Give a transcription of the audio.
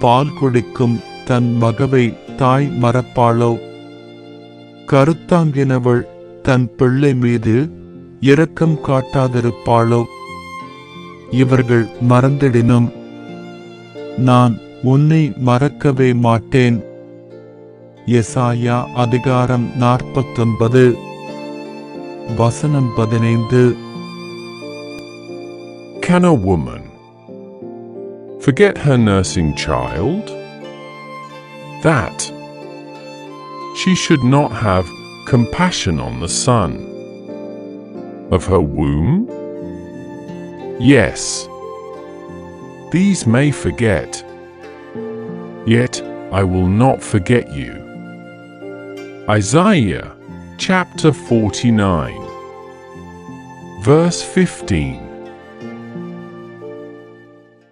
பால் குடிக்கும் தன் மகவை தாய் மறப்பாளோ? கருத்தாங்கினவள் தன் பிள்ளை மீது இரக்கம் காட்டாதிருப்பாளோ? இவர்கள் மறந்திடினும் நான் உன்னை மறக்கவே மாட்டேன். எசாயா அதிகாரம் நாற்பத்தொன்பது வசனம் பதினைந்து. Can a woman forget her nursing child? That she should not have compassion on the son of her womb? Yes, these may forget, yet I will not forget you. Isaiah chapter 49, verse 15.